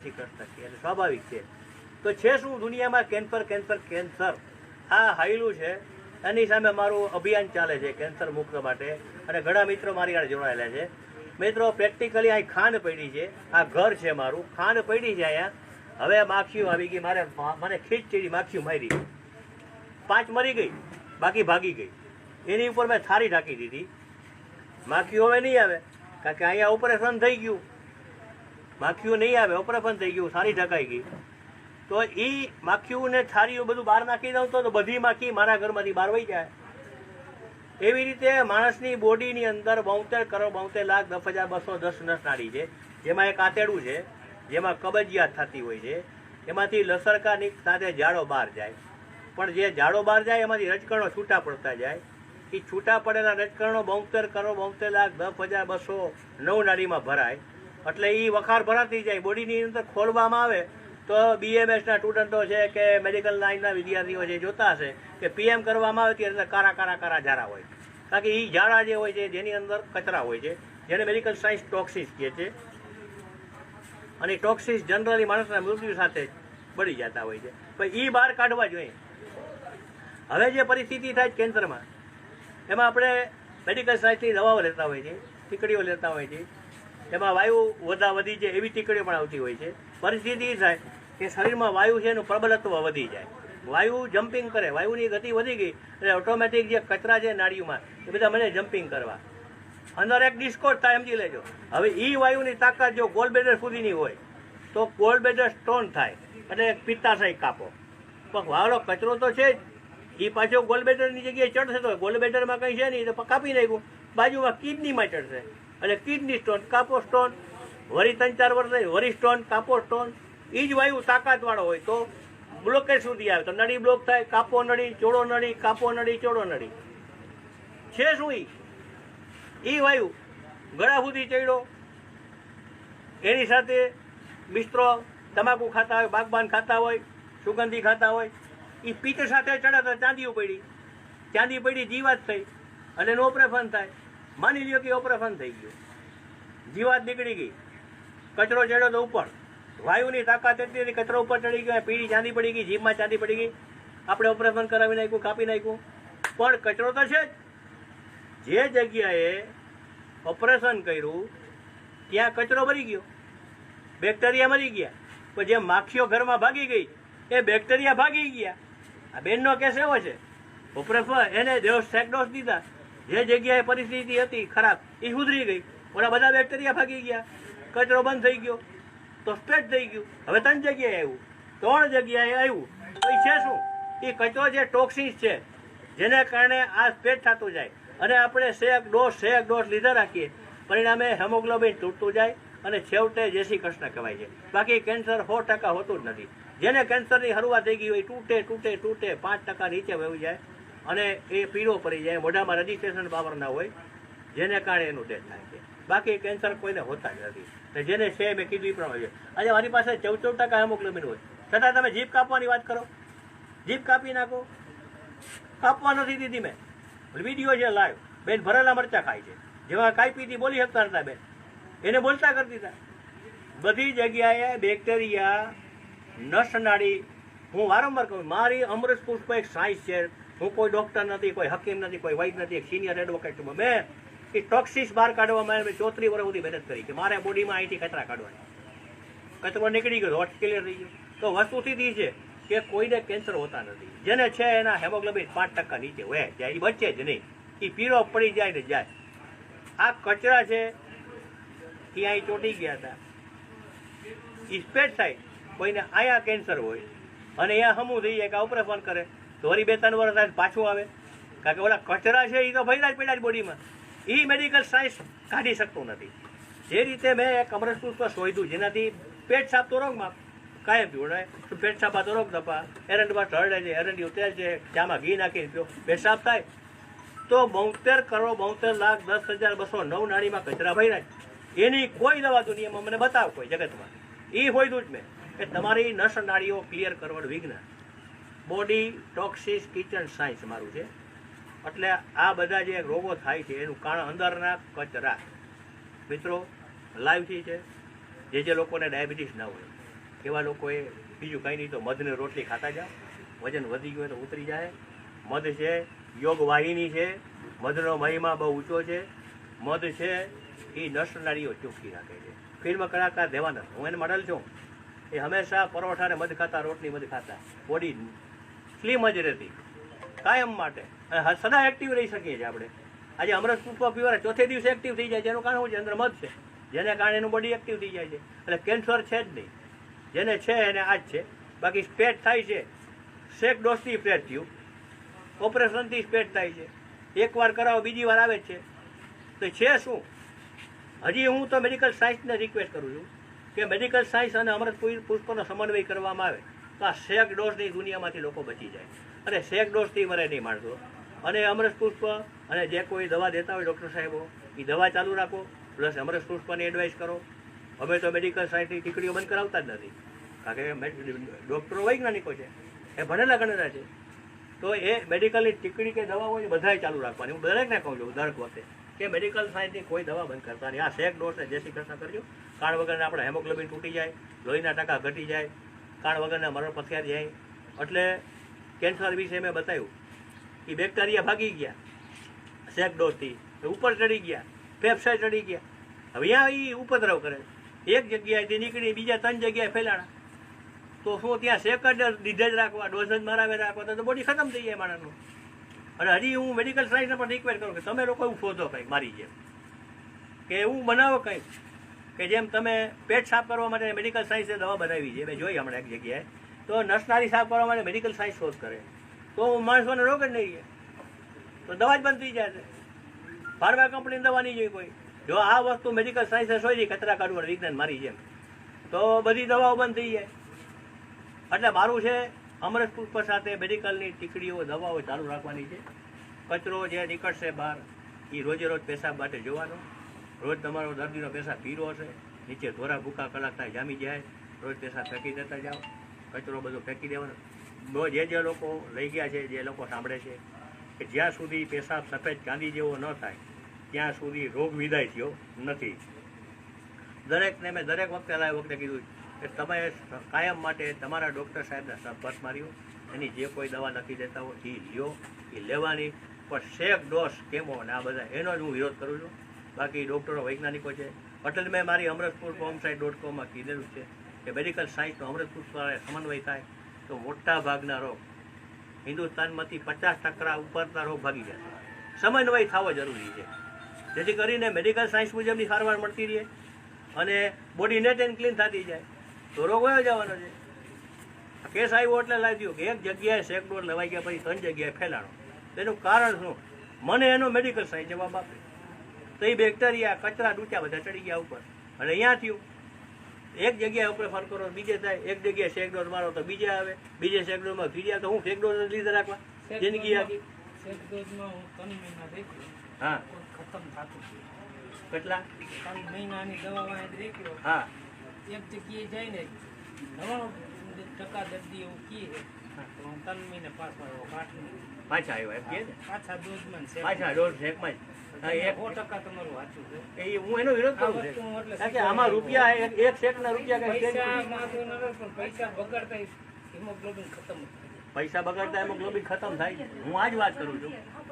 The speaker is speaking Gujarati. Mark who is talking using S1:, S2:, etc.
S1: નથી કરતા એટલે સ્વાભાવિક છે. તો છે શું દુનિયામાં કેન્સર કેન્સર કેન્સર? આ હાયલું છે. એની સામે મારું અભિયાન ચાલે છે કેન્સર મુક્ત માટે. અને ઘણા મિત્રો મારી આગળ જોડાયેલા છે. મિત્રો પ્રેક્ટિકલી અહીં ખાંડ પડી છે. આ ઘર છે મારું. ખાંડ પડી છે અહીંયા. હવે માખીઓ આવી ગઈ. મારે મને ખીચ ચીડી માખીઓ મારી. પાંચ મરી ગઈ. બાકી ભાગી ગઈ. એની ઉપર મેં થારી ઢાંકી દીધી. માખીઓ હવે નહીં આવે. કારણ કે અહીંયા ઓપરેશન થઈ ગયું. માખીઓ નહીં આવે ઓપરેશન થઈ ગયું, સારી ઢકાઈ ગઈ. તો એ માખીઓને થારીઓ બધું બહાર નાખી દઉં તો બધી માખી મારા ઘરમાંથી બહાર વહી જાય. એવી રીતે માણસની બોડીની અંદર બોતેર કરોડ બોતેર લાખ દસ હજાર બસો દસ નસ નાડી છે. જેમાં એક આતેડું છે, જેમાં કબજિયાત થતી હોય છે. એમાંથી લસરકાની સાથે ઝાડો બહાર જાય. પણ જે ઝાડો બહાર જાય, એમાંથી રજકણો છૂટા પડતા જાય. એ છૂટા પડેલા રજકણો બોતેર કરોડ બોતેર લાખ દસ હજાર બસો નવ નાડીમાં ભરાય. એટલે એ વખાર ભરાતી જાય. બોડીની અંદર ખોલવામાં આવે તો બીએમએસના સ્ટુડન્ટો છે કે મેડિકલ લાઇનના વિદ્યાર્થીઓ છે જોતા હશે કે પીએમ કરવામાં આવે ત્યારે કારા કારા કારા ઝાડા હોય. કારણ કે એ ઝાડા જે હોય છે જેની અંદર કચરા હોય છે, જેને મેડિકલ સાયન્સ ટોક્સિસ કહે છે. અને ટોક્સિસ જનરલી માણસના મૃત્યુ સાથે બળી જતા હોય છે. પણ એ બહાર કાઢવા જોઈએ. હવે જે પરિસ્થિતિ થાય કેન્સરમાં, એમાં આપણે મેડિકલ સાયન્સની દવાઓ લેતા હોય છે, ટીકડીઓ લેતા હોય છે. એમાં વાયુ વધા વધી જાય એવી ટીકડીઓ પણ આવતી હોય છે. પરિસ્થિતિ એ થાય કે શરીરમાં વાયુ છે એનું પ્રબલત્વ વધી જાય. વાયુ જમ્પિંગ કરે, વાયુની ગતિ વધી ગઈ એટલે ઓટોમેટિક જે કચરા છે નાળીઓમાં, એ બધા મને જમ્પિંગ કરવા. અંદર એક ડિસ્કોટ થાય સમજી લેજો. હવે એ વાયુની તાકાત જો ગોલબેડર સુધીની હોય, તો ગોલબેડર સ્ટોન થાય અને પિત્તાશય કાપો. પણ વાળો કચરો તો છે જ. એ પાછો ગોલબેડરની જગ્યાએ ચડશે તો ગોલબેડરમાં કંઈ છે નહીં તો કાપી નાખ્યું. બાજુમાં કિડનીમાં ચડશે. એટલે કિડની સ્ટોન, કાપો સ્ટોન, વરી ત્રણ ચાર વર્ષ વરી સ્ટોન, કાપો સ્ટોન એ જ વાયુ તાકાતવાળો હોય તો બ્લોકેજ સુધી આવે. તો નળી બ્લોક થાય, કાપો નળી ચોડો નળી, કાપો નળી ચોડો નળી. છે શું એ વાયુ ગળા સુધી ચડ્યો. એની સાથે મિસ્ત્રો તમાકુ ખાતા હોય, બાગબાન ખાતા હોય, સુગંધી ખાતા હોય એ પિત્ત સાથે ચડાતા ચાંદીઓ પડી. ચાંદી પડી, જીવાત થઈ અને નો પ્રેફન થાય. માની લ્યો કે ઓપરેશન થઈ ગયું. જીવાત નીકળી ગઈ. કચરો ચડ્યો તો ઉપર. વાયુની તાકાત એટલી કચરો ઉપર ચડી ગયો પીળી ચાંદી પડી ગઈ, જીભમાં ચાંદી પડી ગઈ. આપણે ઓપરેશન કરાવી નાખ્યું, કાપી નાખ્યું. પણ કચરો તો છે જ. જે જગ્યાએ ઓપરેશન કર્યું, ત્યાં કચરો મરી ગયો. બેક્ટેરિયા મરી ગયા. પણ જે માખીઓ ઘરમાં ભાગી ગઈ, એ બેક્ટેરિયા ભાગી ગયા. આ બેનનો કેસ એવો છે. ઓપરેશન એને દેવ સેકડોસ દીધા. જે જગ્યાએ પરિસ્થિતિ હતી ખરાબ, એ સુધરી ગઈ. ઓલા બધા બેક્ટેરિયા ભાગી ગયા. કચરો બંધ થઈ ગયો. તો સ્પ્રેડ થઈ ગયું. હવે ત્રણ જગ્યાએ આવ્યું. ત્રણ જગ્યાએ આવ્યું. તો એ છે શું? એ કચરો જે ટોક્સિન્સ છે, જેને કારણે આ સ્પ્રેડ થતું જાય. અને આપણે શેક ડોઝ શેક ડોઝ લીધા રાખીએ. પરિણામે હેમોગ્લોબિન તૂટતું જાય અને છેવટે જે શ્રી કૃષ્ણ કહેવાય છે. બાકી કેન્સર સો ટકા હોતું જ નથી. જેને કેન્સરની શરૂઆત થઈ ગઈ હોય તૂટે તૂટે તૂટે, પાંચ ટકા નીચે વહી જાય. અને એ પીળો પડી જાય, મોઢામાં રજીસ્ટ્રેશન પાવર ના હોય, જેને કારણે એનું ડેથ થાય છે. બાકી કેન્સર કોઈને હોતા જ નથી. જેને છે મેં કીધું એ પ્રમાણે છે. આજે મારી પાસે ચૌદ ચૌદ ટકા હેમોગ્લોબિન હોય. છતાં તમે જીભ કાપવાની વાત કરો. જીભ કાપી નાખો. કાપવા નથી દીધી મેં. વીડિયો છે લાઈવ બેન ભરેલા મરચા ખાય છે. જેમાં કાંઈ પીતી બોલી શકતા નતા બેન. એને બોલતા કરતી હતા બધી જગ્યાએ બેક્ટેરિયા નસ નાડી. હું વારંવાર કહું, મારી અમૃત પુષ્પ એક સાયન્સ છે. હું કોઈ ડોક્ટર નથી, કોઈ હકીમ નથી, કોઈ વૈદ નથી, એક સિનિયર એડવોકેટ છું. મેં એ ટોક્સિસ બહાર કાઢવામાં મેં ચોત્રી વર્ષ સુધી મહેનત કરી કે મારે બોડીમાં અહીંથી કચરા કાઢવાની. કચરો નીકળી ગયો હોટ ક્લિયર થઈ ગયો. તો વસ્તુ સીધી છે કે કોઈને કેન્સર હોતા નથી. જેને છે એના હેમોગ્લોબિન પાંચ ટકા નીચે હોય જાય એ બચે જ નહીં. એ પીરો પડી જાય ને જાય. આ કચરા છે, એ અહીં ચોટી ગયા હતા. સ્પેડ થાય. કોઈને અહીંયા કેન્સર હોય, અને અહીંયા હમું થઈ જાય કે ઓપરેશન કરે. તો બે ત્રણ વર્ષ થાય, પાછું આવે. કારણ કે ઓલા કચરા છે એ તો ભર્યા જ પડ્યા જ બોડીમાં. એ મેડિકલ સાયન્સ કાઢી શકતું નથી. જે રીતે મેં એક અમરસ પુષ્પ શોધ્યું, જેનાથી પેટ સાફ તો રોગમાં કાયમ જોડાય. તો પેટ સાફ તો રોગ દપા એરંડમાં ઠરડે છે એરંડી ઉતરે છે ચામાં ઘી નાખી પીઓ. પેટ સાફ થાય. તો બોતેર કરોડ, બોતેર લાખ, દસ હજાર બસો નવ નાણીમાં કચરા ભર્યા એની કોઈ દવા દુનિયામાં મને બતાવ કોઈ જગતમાં. એ હોયતું જ મેં. કે તમારી નસ નાડીઓ ક્લિયર કરવાનું વિજ્ઞાન બોડી ટોક્સિસ કિચન સાયન્સ મારું છે. એટલે આ બધા જે રોગો થાય છે, એનું કારણ અંદરના કચરા. મિત્રો લાઈવથી છે. જે જે લોકોને ડાયાબિટીસ ના હોય, એવા લોકોએ બીજું કંઈ નહીં તો મધને રોટલી ખાતા જાઓ. વજન વધી ગયું તો ઉતરી જાય. મધ છે યોગ વાહિની છે. મધનો મહિમા બહુ ઊંચો છે. મધ છે, એ નસનાળીઓ ચોખ્ખી રાખે છે. ફિલ્મ કલાકાર દેવાનંદ, હું એને મોડલ છું. એ હંમેશા પરોઠા ને મધ ખાતા, રોટલી મધ ખાતા. બોડી સ્લીમ જ રહેતી. કાયમ માટે. અને સદા એક્ટિવ રહી શકીએ છીએ આપણે. આજે અમૃત પુષ્પ પીવાના ચોથે દિવસે એક્ટિવ થઈ જાય છે. એનું કારણ શું છે? અંદર મધ છે. જેને કારણે એનું બોડી એક્ટિવ થઈ જાય છે. એટલે કેન્સર છે જ નહીં. જેને છે એને આ જ છે. બાકી સ્પેટ થાય છે. શેક ડોઝથી સ્પેટ થયું. ઓપરેશનથી સ્પેટ થાય છે. એકવાર કરાવો, બીજી વાર આવે છે. તો છે શું? હજી હું તો મેડિકલ સાયન્સને રિક્વેસ્ટ કરું છું કે મેડિકલ સાયન્સ અને અમૃત પુષ્પનો સમન્વય કરવામાં આવે. તો આ શેક ડોઝની દુનિયામાંથી લોકો બચી જાય. અને શેક ડોઝથી મરે નહીં માણસો. અને અમરસ પુષ્પ, અને જે કોઈ દવા દેતા હોય ડૉક્ટર સાહેબો એ દવા ચાલુ રાખો, પ્લસ અમરસ પુષ્પની એડવાઇસ કરો. અમે તો મેડિકલ સાયન્સની ટીકડીઓ બંધ કરાવતા જ નથી. કારણ કે ડૉક્ટરો વૈજ્ઞાનિકો છે. એ ભણેલા ગણેલા છે. તો એ મેડિકલની ટીકડી કે દવા હોય બધાએ ચાલુ રાખવાની. હું દરેકને કહું છું દરેક વખતે, કે મેડિકલ સાયન્સની કોઈ દવા બંધ કરતા નહીં. આ શેક ડોઝને જેસી કૃષ્ણ કરજો. કારણ વગરના આપણે હેમોગ્લોબિન તૂટી જાય, લોહીના ટકા ઘટી જાય કાળ વગરના મરણ પથ્યા જાય. એટલે કેન્સર વિશે મેં બતાવ્યું. કે બેક્ટેરિયા ભાગી ગયા. શેક ડોઝથી ઉપર ચડી ગયા. ફેફસા ચડી ગયા. હવે અહીંયા એ ઉપદ્રવ કરે. એક જગ્યાએથી નીકળી, બીજા ત્રણ જગ્યાએ ફેલાણા. તો શું ત્યાં શેક જ લીધે જ રાખવા ડોઝ જ મરાવે રાખવા, તો બોડી ખતમ થઈ જાય માણસનું. અને હજી હું મેડિકલ સાયન્સને પણ રિક્વેર કરું કે તમે લોકો એવું શોધો કંઈક મારી જેમ. કે એવું બનાવો કંઈક. કે જેમ તમે પેટ સાફ કરવા માટે મેડિકલ સાયન્સે દવા બનાવી છે મેં જોઈ હમણાં એક જગ્યાએ, તો નસનારી સાફ કરવા માટે મેડિકલ સાયન્સ શોધ કરે. તો માણસોને રોગ જ નહીં રહે. તો દવા જ બંધ થઈ જાય ફાર્મા કંપનીની દવા નહીં જોઈ કોઈ. જો આ વસ્તુ મેડિકલ સાયન્સે શોધી, કચરા કાઢવા વિજ્ઞાન મારી જેમ તો બધી દવાઓ બંધ થઈ જાય. એટલે મારું છે અમૃત પુષ્પ સાથે મેડિકલની ટીકડીઓ, દવાઓ ચાલુ રાખવાની છે. કચરો જે નીકળશે બહાર એ રોજે રોજ પેશાબ માટે જોવાનો. રોજ તમારો દર્દીનો પૈસા પીરો હશે, નીચે ધોરા ભૂકા કલાક થાય જામી જાય, રોજ પૈસા ફેંકી દેતા જાઓ, કચરો બધો ફેંકી દેવાનો. બહુ જે જે લોકો લઈ ગયા છે, જે લોકો સાંભળે છે, કે જ્યાં સુધી પેશાબ સફેદ ચાંદી જેવો ન થાય, ત્યાં સુધી રોગ વિદાય થયો નથી. દરેકને મેં દરેક વખતે લાય વખતે કીધું કે તમે કાયમ માટે તમારા ડૉક્ટર સાહેબના સંપર્ક માર્યો, એની જે કોઈ દવા નથી દેતા હોય એ લ્યો એ લેવાની. પણ શેક, ડોસ, કેમો અને આ બધા, એનો જ હું વિરોધ કરું છું. બાકી ડૉક્ટરો વૈજ્ઞાનિકો છે. એટલે મેં મારી અમૃતપુર હોમસાઇટ ડોટ કોમમાં કીધેલું છે કે મેડિકલ સાયન્સનો અમૃતપુર સમન્વય થાય તો મોટા ભાગના રોગ હિન્દુસ્તાનમાંથી પચાસ ટકા ઉપરના રોગ ભાગી જશે સમન્વય થવો જરૂરી છે. જેથી કરીને મેડિકલ સાયન્સ મુજબની સારવાર મળતી રહે અને બોડી નેટ એન્ડ ક્લીન થતી જાય. તો રોગ વયો જવાનો છે. કેસ આવ્યો એટલે લાગ્યું કે એક જગ્યાએ શેક ડોઝ લેવાઈ ગયા પછી ત્રણ જગ્યાએ ફેલાણો. તેનું કારણ શું? મને એનો મેડિકલ સાયન્સ જવાબ આપે. તો એ બેક્ટેરિયા કચરા ડૂચા બધા ચડી ગયા ઉપર. અને અહીંયા થયું. એક જગ્યાએ ઉપર ફરકો બીજે થાય. એક જગ્યાએ શેક ડોઝ મારો તો બીજે આવે. બીજે શેક ડોઝમાં બીજે આવે તો હું શેક ડોઝ લીધે રાખવા? જિંદગી
S2: આપી હું ખતમ થતું.
S1: કેટલા?
S2: ત્રણ મહિનાની દવા જ રેખ્યો
S1: હા.
S2: એક જગ્યાએ જઈને નવાણું ટકા દર્દી એવું કહે છે તો હું ત્રણ મહિને પાસ આવ્યો કાઠું
S1: પાછા આવ્યો એમ કે
S2: પાછા ડોઝમાં છે.
S1: પાછા શેકમાં જ.
S2: સો ટકા તમારું સાચું છે.
S1: એ હું એનો વિરોધ કરું છું. કારણ કે આમાં રૂપિયા એક રૂપિયા
S2: પૈસા પણ બગાડતા હિમોગ્લોબિન ખતમ થાય.
S1: પૈસા બગાડતા હિમોગ્લોબિન ખતમ થાય. હું આ જ વાત કરું છું.